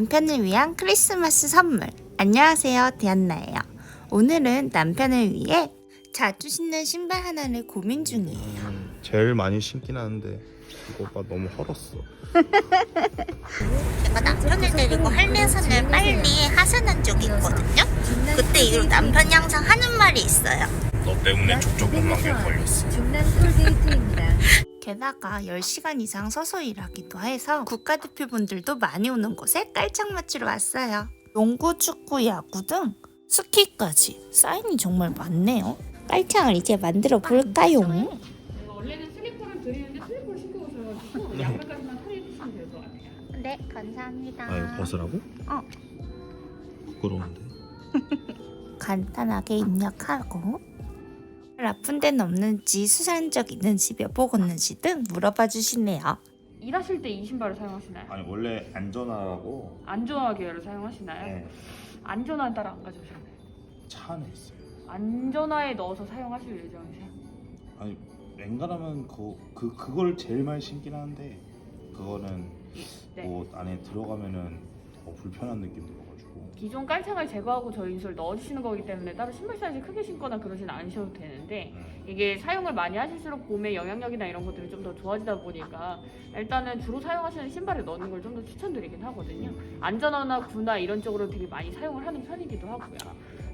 남편을 위한 크리스마스 선물. 안녕하세요, 디안나예요. 오늘은 남편을 위해 자주 신는 신발 하나를 고민 중이에요. 음, 제일 많이 신긴 하는데 이거가 너무 헐었어. 제가 남편을 데리고 할매산을 빨리 하산한 적이 있거든요. 그때 이후로 남편이 항상 하는 말이 있어요. 너 때문에 족저근막에 걸렸어. 중남 톨게이트입니다. 게다가 10시간 이상 서서 일하기도 해서 국가대표분들도 많이 오는 곳에 깔짝 맞추러 왔어요. 농구, 축구, 야구 등 스키까지 사인이 정말 많네요. 깔창을 이제 만들어 볼까요? 제가 원래는 슬리퍼를 드리는데 슬리퍼를 신고 오셔가지고 양말까지만 처리해주시면 될 것 같아요. 네, 감사합니다. 아 이거 벗으라고? 어. 부끄러운데. 간단하게 입력하고 아픈 데는 없는지 수술한 적 있는지 몇복 없는지 등 물어봐 주시네요. 일하실 때 이 신발을 사용하시나요? 아니 원래 안전하라고 안전화 계열을 사용하시나요? 네, 안전화 따라 안 가져오셨나요? 차 안에 있어요. 안전화에 넣어서 사용하실 예정이세요? 아니 웬간하면 그, 그 그걸 제일 많이 신긴 하는데 그거는 네. 옷 안에 들어가면은 더 불편한 느낌 들어가지고. 기존 깔창을 제거하고 저희 인솔 넣어주시는 거기 때문에 따로 신발 사이즈 크게 신거나 그러진 않으셔도 되는데 음. 이게 사용을 많이 하실수록 봄의 영향력이나 이런 것들이 좀 더 좋아지다 보니까 일단은 주로 사용하시는 신발을 넣는 걸 좀 더 추천드리긴 하거든요. 안전화나 구나 이런 쪽으로 되게 많이 사용을 하는 편이기도 하고요.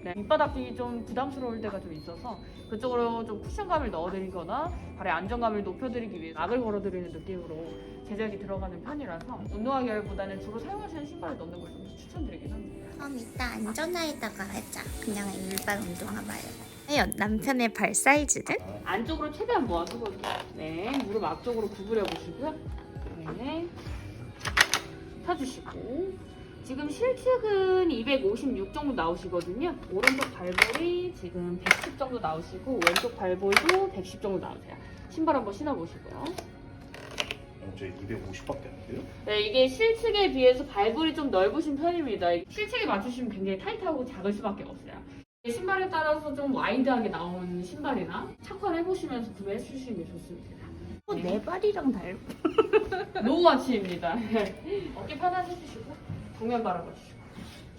네, 밑바닥이 좀 부담스러울 때가 좀 있어서 그쪽으로 좀 쿠션감을 넣어드리거나 발의 안정감을 높여드리기 위해 악을 걸어드리는 느낌으로 제작이 들어가는 편이라서 운동화 계열보다는 주로 사용하시는 신발을 넣는 걸 좀 추천드리긴 합니다. 그럼 일단 안전화에다가 하자. 그냥 일반 운동화 말고. 과연 남편의 발 사이즈는? 안쪽으로 최대한 모아두거든요. 네, 무릎 앞쪽으로 구부려 보시고요. 네, 펴주시고 지금 실측은 256 정도 나오시거든요. 오른쪽 발볼이 지금 110 정도 나오시고 왼쪽 발볼도 110 정도 나오세요. 신발 한번 신어보시고요. 어제 250밖에 안 돼요? 네, 이게 실측에 비해서 발볼이 좀 넓으신 편입니다. 실측에 맞추시면 굉장히 타이트하고 작을 수밖에 없어요. 신발에 따라서 좀 와이드하게 나온 신발이나 착화해보시면서 구매해 주시는 게 좋습니다. 어, 내 발이랑 달. 노우와치입니다. 어깨 편하게 해주시고 정면 바라봐주시고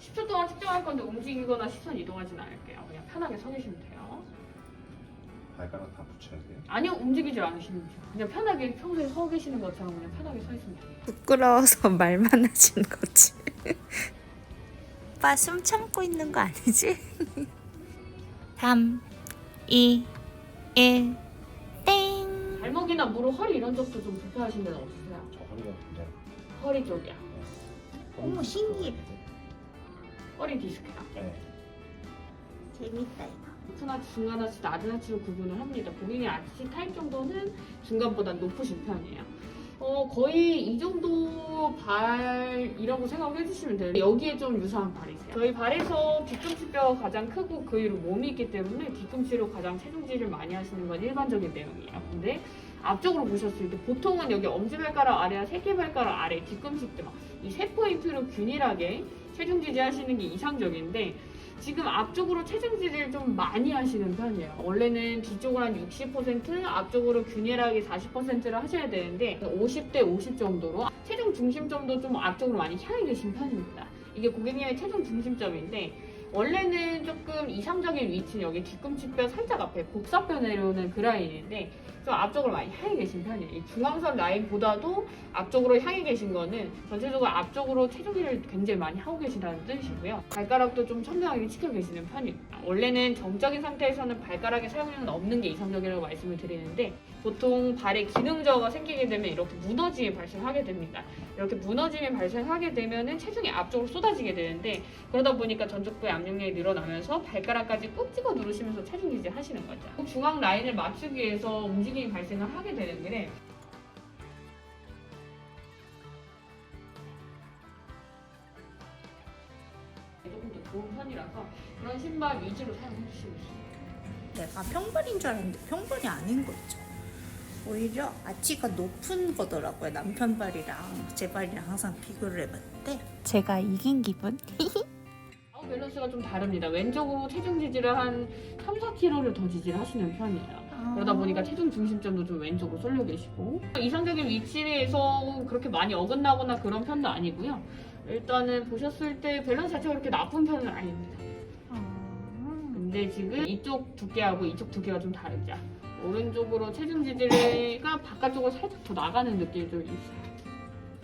10초 동안 측정할 건데 움직이거나 시선 이동하지는 않을게요. 그냥 편하게 서 계시면 돼요. 발가락 다 붙여야 돼요? 아니요, 움직이지 않으시면 돼요. 그냥 편하게 평소에 서 계시는 것처럼 그냥 편하게 서 있으면 돼요. 부끄러워서 말만 하신 거지. 오빠 숨 참고 있는 거 아니지? 3, 2, 1, 땡. 발목이나 무릎, 허리 이런 쪽도 좀 불편하신 데는 없으세요? 저 허리가 굉장히 허리 쪽이야. 어머, 신기해. 허리 디스크야. 네. 재밌다 이거. 하치, 중간 하치, 낮은 하치로 구분을 합니다. 본인의 하치 타입 정도는 중간보다 높으신 편이에요. 어, 거의 이 정도 발이라고 생각을 해주시면 돼요. 여기에 좀 유사한 발이세요. 저희 발에서 뒤꿈치뼈가 가장 크고 그 위로 몸이 있기 때문에 뒤꿈치로 가장 체중질을 많이 하시는 건 일반적인 내용이에요. 근데 앞쪽으로 보셨을 때 보통은 여기 엄지발가락 아래와 새끼발가락 아래 뒤꿈치뼈 이세 포인트로 균일하게 체중 지지하시는 게 이상적인데 지금 앞쪽으로 체중 지지를 좀 많이 하시는 편이에요. 원래는 뒤쪽으로 한 60%, 앞쪽으로 균일하게 40%를 하셔야 되는데 50대 50 정도로 체중 중심점도 좀 앞쪽으로 많이 향해 계신 편입니다. 이게 고객님의 체중 중심점인데 원래는 조금 이상적인 위치는 여기 뒤꿈치뼈 살짝 앞에 복사뼈 내려오는 그 라인인데 좀 앞쪽으로 많이 향해 계신 편이에요. 이 중앙선 라인보다도 앞쪽으로 향해 계신 거는 전체적으로 앞쪽으로 체중을 굉장히 많이 하고 계시다는 뜻이고요. 발가락도 좀 천명하게 치켜 계시는 편입니다. 원래는 정적인 상태에서는 발가락의 사용량은 없는 게 이상적이라고 말씀을 드리는데 보통 발에 기능 저하가 생기게 되면 이렇게 무너짐이 발생하게 됩니다. 이렇게 무너짐이 발생하게 되면은 체중이 앞쪽으로 쏟아지게 되는데 그러다 보니까 전족부의 압력량이 늘어나면서 발가락까지 꾹 찍어 누르시면서 체중 유지하시는 거죠. 중앙 라인을 맞추기 위해서 움직임이 발생을 하게 되는데 조금 더 좋은 편이라서 그런 신발 위주로 사용해 주시고 있습니다. 내가 평발인 줄 알았는데 평발이 아닌 거 있죠. 오히려 아치가 높은 거더라고요. 남편 발이랑 제 발이랑 항상 비교를 해봤는데 제가 이긴 기분? 좌우 밸런스가 좀 다릅니다. 왼쪽으로 체중 지지를 한 3, 4kg를 더 지지를 하시는 편이에요. 그러다 보니까 체중 중심점도 좀 왼쪽으로 쏠려 계시고 이상적인 위치에서 그렇게 많이 어긋나거나 그런 편도 아니고요. 일단은 보셨을 때 밸런스 자체가 그렇게 나쁜 편은 아닙니다. 근데 지금 이쪽 두께하고 이쪽 두께가 좀 다르죠. 오른쪽으로 체중 지지가 바깥쪽으로 살짝 더 나가는 느낌이 좀 있어요.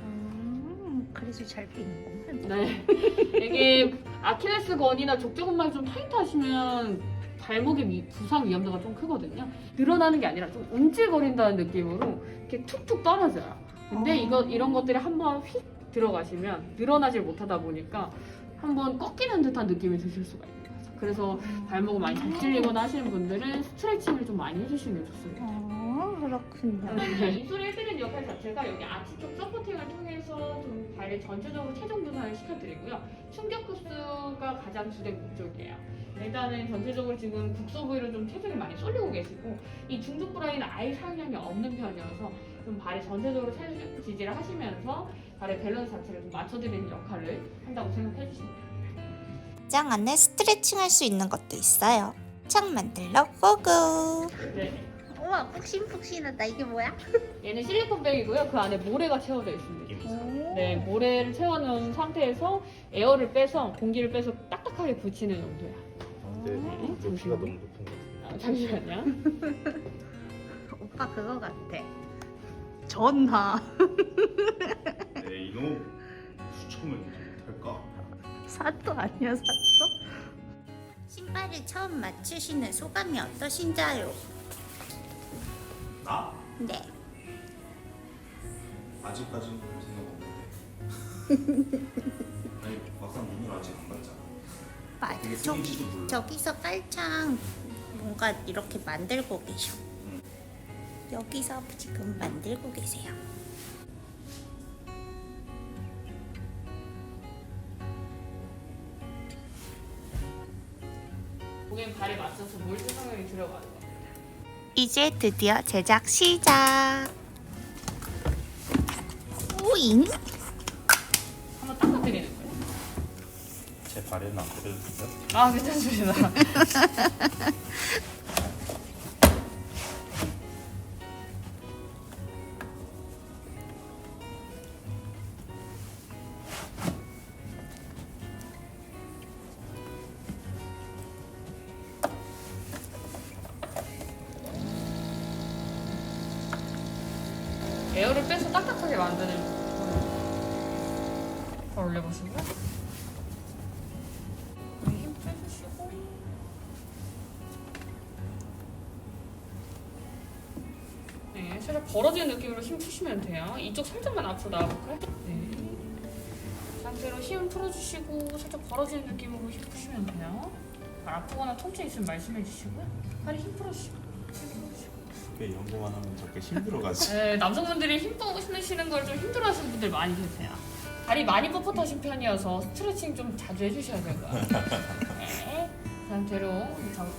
음, 그래서 잘 빼는구만. 네. 이게 아킬레스 건이나 족저근막이 좀 타이트하시면 발목의 미- 부상 위험도가 좀 크거든요. 늘어나는 게 아니라 좀 움찔거린다는 느낌으로 이렇게 툭툭 떨어져요. 근데 어. 이거 이런 것들이 한번 휙 들어가시면 늘어나질 못하다 보니까 한번 꺾이는 듯한 느낌이 드실 수가 거죠. 그래서 발목을 많이 잘 찔리거나 하시는 분들은 스트레칭을 좀 많이 해주시는 게 좋습니다. 어, 그렇군요. 네, 이소를 해드리는 역할 자체가 여기 아치 쪽 서포팅을 통해서 좀 발을 전체적으로 체중 분산을 시켜드리고요. 충격 흡수가 가장 주된 목적이에요. 일단은 전체적으로 지금 국소 부위로 좀 체중이 많이 쏠리고 계시고 이 중족부 라인은 아예 사용량이 없는 편이어서 좀 발에 전체적으로 체중 지지를 하시면서 발의 밸런스 자체를 좀 맞춰드리는 역할을 한다고 생각해 주시면 돼요. 장 안에 스트레칭 할 수 있는 것도 있어요. 창 만들러 고고. 네. 우와, 푹신푹신하다. 이게 뭐야? 얘는 실리콘 백이고요. 그 안에 모래가 채워져 있습니다. 네, 모래를 채워놓은 상태에서 에어를 빼서 공기를 빼서 딱딱하게 붙이는 용도야. 근데 네, 높이가 잠시만요. 너무 높은 것 같아. 아, 잠시만요. 오빠 그거 같아. 전화. 네, 이놈 수청을 할까? 사또 아니야 사또? 신발을 처음 맞추시는 소감이 어떠신가요? 나? 네. 아직까지는 생각 없는데. 아니 막상 눈을 아직 안 봤잖아. 맞아. 이게 저, 생긴지도 몰라. 저기서 깔창 뭔가 이렇게 만들고 계셔. 응. 여기서 지금 만들고 계세요. 고객 발에 맞춰서 몰드 성형이 들어가는 겁니다. 이제 드디어 제작 시작. 오잉? 한번 닦아드리는 거예요. 제 발에는 안 그래도 돼요? 아, 괜찮습니다. 에어를 빼서 딱딱하게 만드는 더 올려보시고요. 네, 힘 빼주시고 네, 살짝 벌어지는 느낌으로 힘 푸시면 돼요. 이쪽 살짝만 앞으로 나와볼까요? 네. 상태로 힘 풀어주시고 살짝 벌어지는 느낌으로 힘 푸시면 돼요. 발 아프거나 통증 있으면 말씀해 주시고요. 팔에 힘 풀어주시고 왜 이런 거만 하면 저렇게 힘들어가지? 네, 남성분들이 힘 쓰시는 걸 좀 힘들어하시는 분들 많이 계세요. 다리 많이 뻣뻣하신 편이어서 스트레칭 좀 자주 해주셔야 될 것 같아요. 네, 그 상태로 작업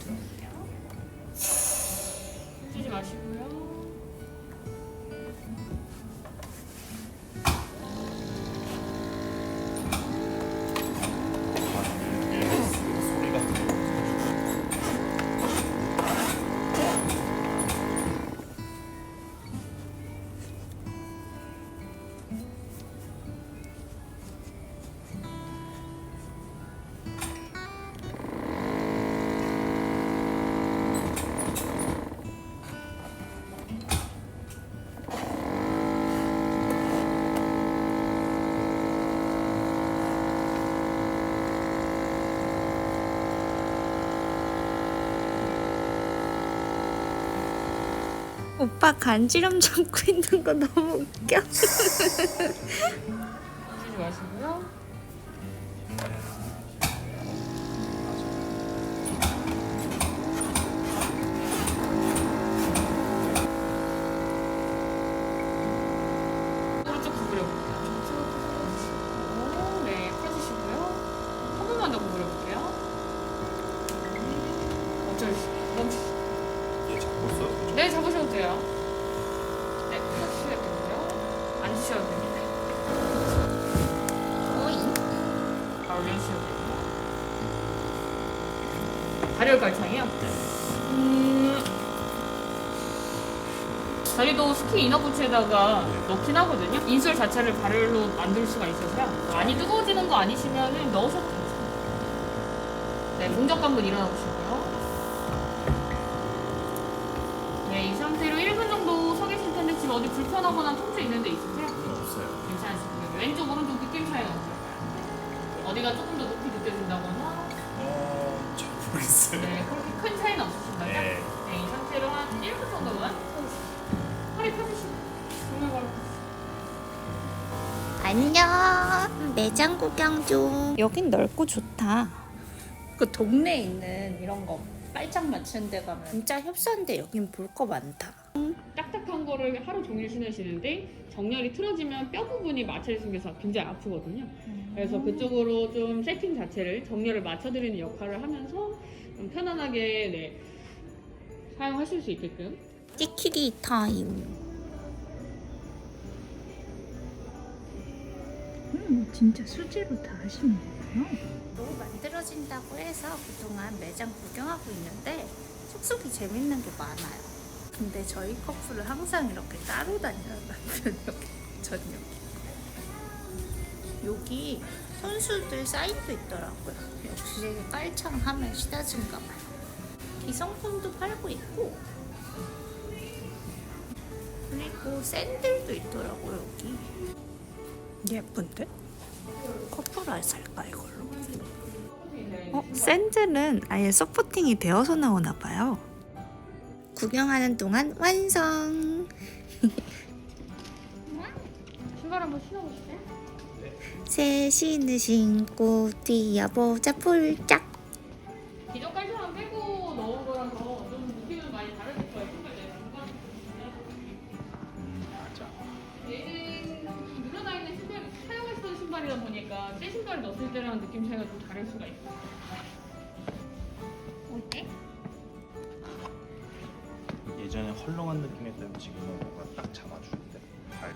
오빠 간지럼 잡고 있는 거 너무 웃겨. 올려주셔도 되고요. 발열 갈창이요? 음, 저희도 스키 이너 부츠에다가 넣긴 하거든요. 인솔 자체를 발열로 만들 수가 있어서요. 많이 뜨거워지는 거 아니시면 넣으셔도 괜찮아요. 네, 공적 한번 일어나 보시고요. 네, 이 상태로 1분 정도 서 계실 텐데 지금 어디 불편하거나 통증 있는 데 있으세요? 없어요. 괜찮으시고요. 왼쪽, 오른쪽 느낌 차이가 없어요. 어디가 조금 더 높이 느껴진다거나 어, 잘 모르겠어요. 네, 그렇게 큰 차이는 없으신 거죠? 네. 네, 이 상태로 한 1분 정도만 허리 펴주시고 정말 안녕. 매장 구경 중. 여긴 넓고 좋다. 그 동네에 있는 이런 거 빨짝 맞추는 데 가면 진짜 협소한데 여긴 볼 거 많다. 딱딱한 거를 하루 종일 신으시는데 정렬이 틀어지면 뼈 부분이 마찰이 생겨서 굉장히 아프거든요. 그래서 그쪽으로 좀 세팅 자체를 정렬을 맞춰드리는 역할을 하면서 좀 편안하게 네, 사용하실 수 있게끔 찌키기 타임. 음, 진짜 수제로 다 하시는 거예요? 또 만들어진다고 해서 그동안 매장 구경하고 있는데 쏙쏙이 재밌는 게 많아요. 근데 저희 커플은 항상 이렇게 따로 다녀요. 남편 여기, 전 여기. 여기 선수들 사이트도 있더라고요. 역시 깔창 하면 시다진가 봐요. 기성품도 팔고 있고 그리고 샌들도 있더라고요 여기. 예쁜데? 커플알 살까 이걸로? 어, 샌들은 아예 서포팅이 되어서 나오나 봐요. 구경하는 동안 완성. 신발 한번 신어보실까요? 새 신을 신고 뛰어보자 폴짝. 기존 깔창은 빼고 넣은 거라서 좀 느낌은 많이 다르실 거예요. 신발 내 중간 음, 맞아. 얘는 눌러다니는 신발 사용했던 신발이다 보니까 새 신발 넣었을 때랑 느낌 차이가 좀 다를 수가 있어 헐렁한 느낌이었다면 지금은 뭔가 딱 잡아주는데. 발.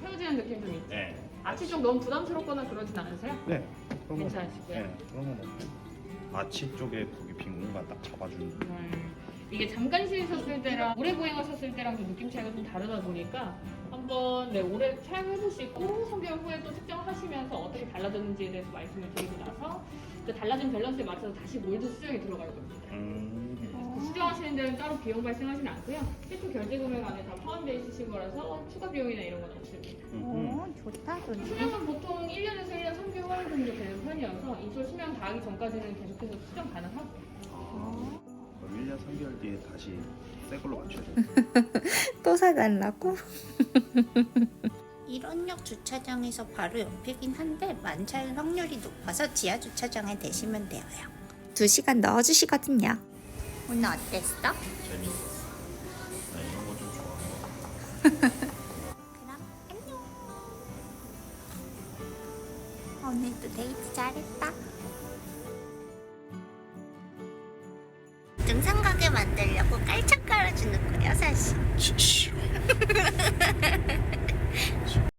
채워지는 느낌 좀 있죠? 네. 아치 쪽 너무 부담스럽거나 그러진 않으세요? 네. 그런 거. 괜찮으시고요. 네. 그런 건 없고. 아치 쪽에 거기 빈 공간 딱 잡아주는. 음, 이게 잠깐 신으셨을 때랑 오래 보행하셨을 때랑 좀 느낌 차이가 좀 다르다 보니까 한번 네, 오래 사용해보시고 3개월 후에 또 측정하시면서 어떻게 달라졌는지에 대해서 말씀을 드리고 나서 그 달라진 밸런스에 맞춰서 다시 몰드 수정이 들어갈 겁니다. 음. 그 수정하시는 데는 따로 비용 발생하지는 않고요. 최초 결제 금액 안에 다 포함되어 있으신 거라서 추가 비용이나 이런 건 없습니다. 음. 좋다 수명은 보통 1년에서 1년 3개월 정도 되는 편이어서 인솔 수명 다 하기 전까지는 계속해서 수정 가능하고요. 아. 그럼 1년 3개월 뒤에 다시 새 걸로 맞춰야 돼. 또 사달라고? 일원역 주차장에서 바로 옆이긴 한데 만차일 확률이 높아서 지하 주차장에 대시면 돼요. 2시간 넣어주시거든요. 오늘 어땠어? 재밌었어. 나 이런 거좀 거. 그럼 안녕. 오늘도 데이트 잘했다. 등산 가게 만들려고 깔창 깔아주는 거예요, 사실.